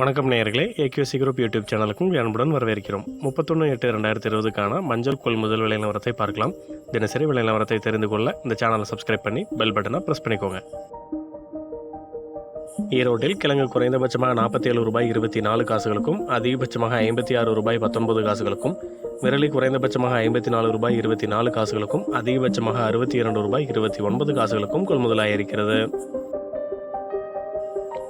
வணக்கம் நேயர்களே. ஏகியூசி group YouTube சேனலுக்கும் அன்புடன் வரவேற்கிறோம். முப்பத்தொன்று எட்டு ரெண்டாயிரத்தி இருபதுக்கான மஞ்சள் கொள்முதல் விலை நிலவரத்தை பார்க்கலாம். தினசரி விலை நிலவரத்தை தெரிந்து கொள்ள இந்த சேனலை சப்ஸ்கிரைப் பண்ணி பெல் பட்டனை ப்ரெஸ் பண்ணிக்கோங்க. ஈரோட்டில் கிழங்கு குறைந்தபட்சமாக நாற்பத்தி ஏழு ரூபாய் இருபத்தி நாலு காசுகளுக்கும் அதிகபட்சமாக ஐம்பத்தி ஆறு ரூபாய் பத்தொன்பது காசுகளுக்கும் விரலி குறைந்தபட்சமாக ஐம்பத்தி நாலு ரூபாய் இருபத்தி நாலு காசுகளுக்கும் அதிகபட்சமாக அறுபத்தி இரண்டு ரூபாய் இருபத்தி ஒன்பது காசுகளுக்கும் கொள்முதலாயிருக்கிறது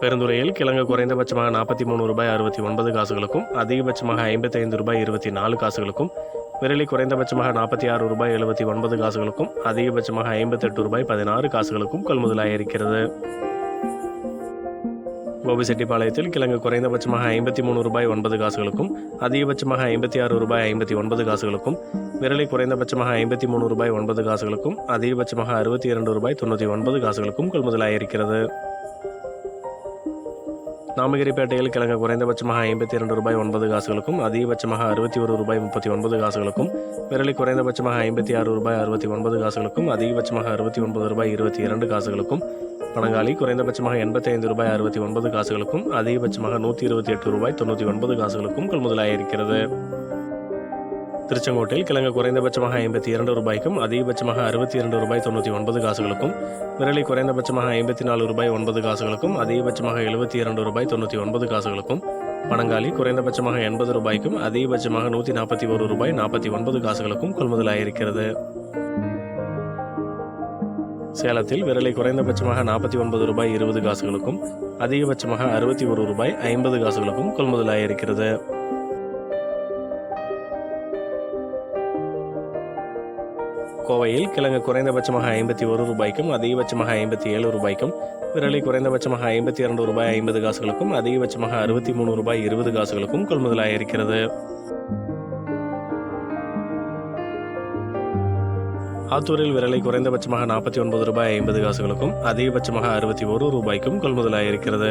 பெருந்துறையில் கிழங்கு குறைந்தபட்சமாக நாற்பத்தி மூணு ரூபாய் அறுபத்தி ஒன்பது காசுகளுக்கும் அதிகபட்சமாக ஐம்பத்தைந்து ரூபாய் இருபத்தி நாலு காசுகளுக்கும் விரலி குறைந்தபட்சமாக நாற்பத்தி ஆறு ரூபாய் எழுபத்தி ஒன்பது காசுகளுக்கும் அதிகபட்சமாக ஐம்பத்தெட்டு ரூபாய் பதினாறு காசுகளுக்கும் கொள்முதலாயிருக்கிறது கோபிசெட்டிப்பாளையத்தில் கிழங்கு குறைந்தபட்சமாக ஐம்பத்தி மூணு ரூபாய் ஒன்பது காசுகளுக்கும் அதிகபட்சமாக ஐம்பத்தி ஆறு ரூபாய் ஐம்பத்தி ஒன்பது காசுகளுக்கும் விரலை குறைந்தபட்சமாக ஐம்பத்தி மூணு ரூபாய் ஒன்பது காசுகளுக்கும் அதிகபட்சமாக அறுபத்தி இரண்டு ரூபாய் தொண்ணூற்றி ஒன்பது காசுகளுக்கும் கொள்முதலாயிருக்கிறது நாமகிரிப்பேட்டையில் கிழங்கு குறைந்தபட்சமாக ஐம்பத்தி இரண்டு ரூபாய் ஒன்பது காசுகளுக்கும் அதிகபட்சமாக அறுபத்தி ஒரு ரூபாய் முப்பத்தி ஒன்பது காசுகளுக்கும் விரலி குறைந்தபட்சமாக ஐம்பத்தி ஆறு ரூபாய் அறுபத்தி ஒன்பது காசுகளுக்கும் அதிகபட்சமாக அறுபத்தி ஒன்பது ரூபாய் இருபத்தி இரண்டு காசுகளுக்கும் பணங்காலி குறைந்தபட்சமாக எண்பத்தி ஐந்து ரூபாய் அறுபத்தி ஒன்பது காசுகளுக்கும் அதிகபட்சமாக நூற்றி இருபத்தி எட்டு ரூபாய் தொண்ணூற்றி ஒன்பது காசுகளுக்கும் கொள்முதலாயிருக்கிறது. திருச்செங்கோட்டில் கிழங்கு குறைந்தபட்சமாக ஐம்பத்தி இரண்டு ரூபாய்க்கும் அதிகபட்சமாக அறுபத்தி இரண்டு ரூபாய் தொண்ணூற்றி ஒன்பது காசுகளுக்கும் விரலி குறைந்தபட்சமாக ஐம்பத்தி நாலு ரூபாய் ஒன்பது காசுகளுக்கும் அதிகபட்சமாக எழுபத்தி இரண்டு ரூபாய் தொண்ணூற்றி ஒன்பது காசுகளுக்கும் பனங்காலி குறைந்தபட்சமாக எண்பது ரூபாய்க்கும் அதிகபட்சமாக நூற்றி நாற்பத்தி ஒரு ரூபாய் நாற்பத்தி ஒன்பது காசுகளுக்கும் கொள்முதலாயிருக்கிறது. சேலத்தில் விரலை குறைந்தபட்சமாக நாற்பத்தி ஒன்பது ரூபாய் இருபது காசுகளுக்கும் அதிகபட்சமாக அறுபத்தி ஒரு ரூபாய் ஐம்பது காசுகளுக்கும் கொள்முதலாயிருக்கிறது. கோவையில் கிழங்கு குறைந்தபட்சமாக ஐம்பத்தி ஒரு ரூபாய்க்கும் அதிகபட்சமாக ஐம்பத்தி ஏழு ரூபாய்க்கும் விரலை குறைந்தபட்சமாக ஐம்பத்தி இரண்டு ரூபாய் ஐம்பது காசுகளுக்கும் அதிகபட்சமாக அறுபத்தி மூணு ரூபாய் இருபது காசுகளுக்கும் கொள்முதலாயிருக்கிறது ஆத்தூரில் விரலை குறைந்தபட்சமாக நாற்பத்தி ஒன்பது ரூபாய் ஐம்பது காசுகளுக்கும் அதிகபட்சமாக அறுபத்தி ஒரு ரூபாய்க்கும் கொள்முதலாக இருக்கிறது.